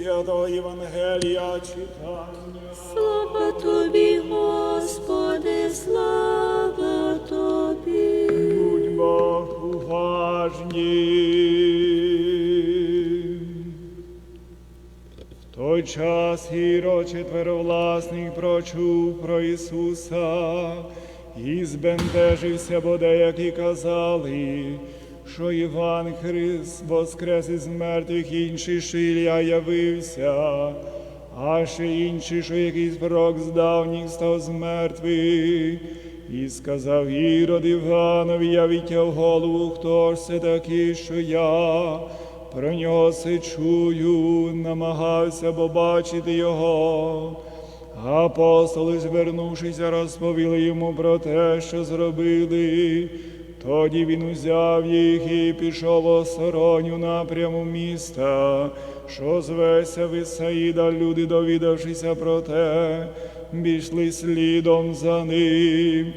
Святого Євангелія читання. Слава тобі, Господи, слава тобі. Будьмо уважні. В той час Гіро четверовласник прочув про Ісуса і збентежився, бо деякі казали, що Іван Христ воскрес із мертвих, інші, що явився, а ще інші, що якийсь пророк з давніх став з мертвих. І сказав Ірод Іванові, я відтяв голову, хто ж це такий, що я про нього се чую, намагався побачити його. Апостоли, звернувшися, розповіли йому про те, що зробили. Тоді він узяв їх і пішов осторонню напряму міста, що звеся Висаїда, люди, довідавшися про те, пішли слідом за ним.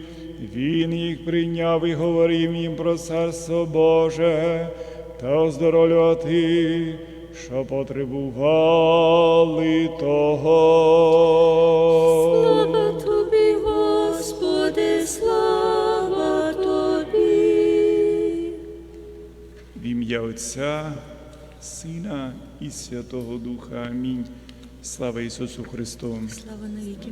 Він їх прийняв і говорив їм про царство Боже та оздоровлювати, що потребували того. Отця, Сина і Святого Духа. Амінь. Слава Ісусу Христу! Слава навіки.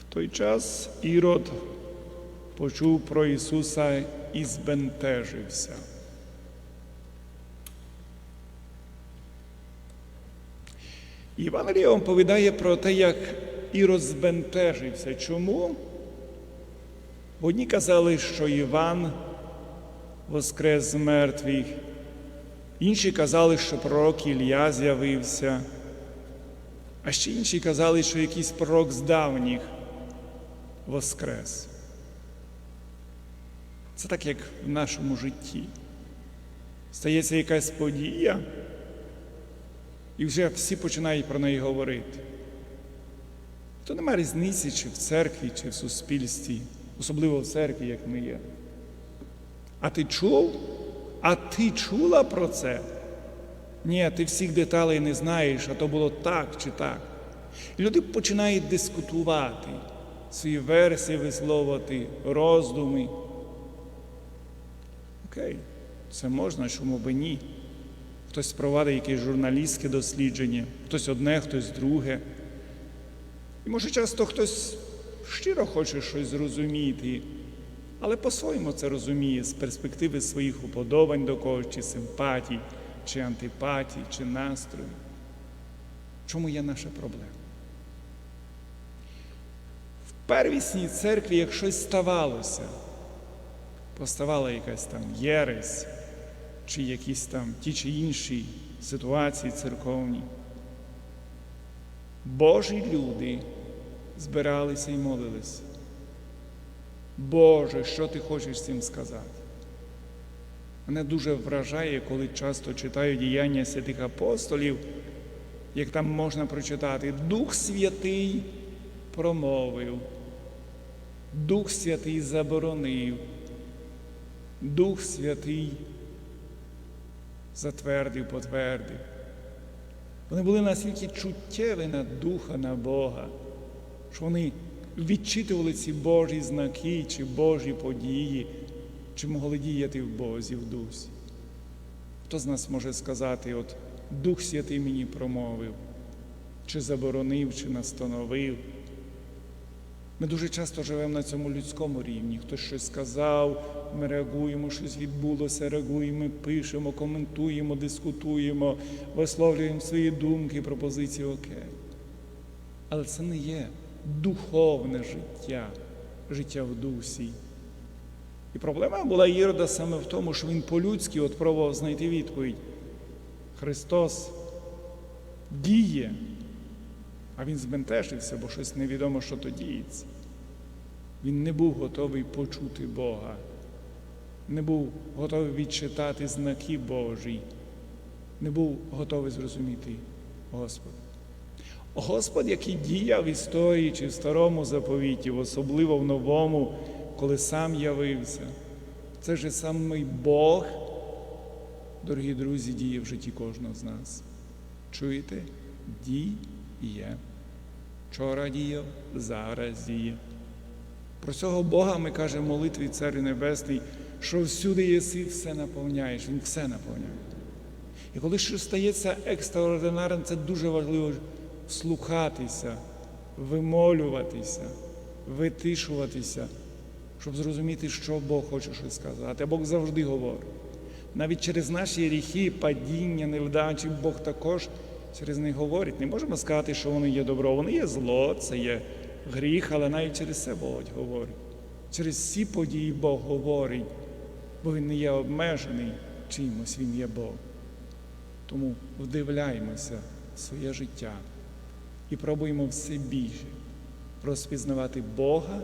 В той час Ірод почув про Ісуса і збентежився. Євангеліє оповідає про те, як Ірод збентежився. Чому? Одні казали, що Іван воскрес з мертвих, інші казали, що пророк Ілля з'явився. А ще інші казали, що якийсь пророк з давніх воскрес. Це так, як в нашому житті. Стається якась подія, і вже всі починають про неї говорити. То немає різниці, чи в церкві, чи в суспільстві, особливо в церкві, як ми є. А ти чув? А ти чула про це? Ні, ти всіх деталей не знаєш, а то було так чи так. І люди починають дискутувати, свої версії висловити, роздуми. Окей, це можна, чому би ні. Хтось провадить якесь журналістське дослідження, хтось одне, хтось друге. І може часто хтось щиро хоче щось зрозуміти, але по-своєму це розуміє з перспективи своїх уподобань до когось, чи симпатій, чи антипатій, чи настрою. Чому є наша проблема? В первісній церкві, як щось ставалося, поставала якась там єресь, чи якісь там ті чи інші ситуації церковні. Божі люди збиралися і молилися. Боже, що ти хочеш цим сказати? Мене дуже вражає, коли часто читаю діяння святих апостолів, як там можна прочитати, Дух Святий промовив, Дух Святий заборонив, Дух Святий затвердив, потвердив. Вони були настільки чуттєві на Духа, на Бога, що вони відчитували ці Божі знаки чи Божі події, чи могли діяти в Бозі, в дусі. Хто з нас може сказати, от Дух Святий мені промовив, чи заборонив, чи настановив? Ми дуже часто живемо на цьому людському рівні. Хтось щось сказав, ми реагуємо, щось відбулося, реагуємо, пишемо, коментуємо, дискутуємо, висловлюємо свої думки, пропозиції окей. Але це не є духовне життя, життя в дусі. І проблема була Ірода саме в тому, що він по-людськи от пробував знайти відповідь. Христос діє, а він збентежився, бо щось невідомо, що то діється. Він не був готовий почути Бога, не був готовий відчитати знаки Божі, не був готовий зрозуміти Господа. Господь, який діяв в історії чи в старому заповіті, особливо в новому, коли сам явився, це ж самий Бог, дорогі друзі, діє в житті кожного з нас. Чуєте? Діє. Вчора діяв, зараз діє. Про цього Бога ми кажемо в молитві Царю Небесний, що всюди єси, все наповняєш, Він все наповняє. І коли щось стається екстраординарним, це дуже важливо слухатися, вимолюватися, витишуватися, щоб зрозуміти, що Бог хоче щось сказати. А Бог завжди говорить. Навіть через наші гріхи, падіння, невдачі, Бог також через них говорить. Не можемо сказати, що воно є добро, воно є зло, це є гріх, але навіть через це Бог говорить. Через всі події Бог говорить, бо Він не є обмежений чимось, Він є Бог. Тому вдивляємося в своє життя і пробуємо все більше розпізнавати Бога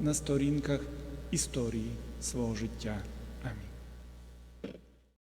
на сторінках історії свого життя.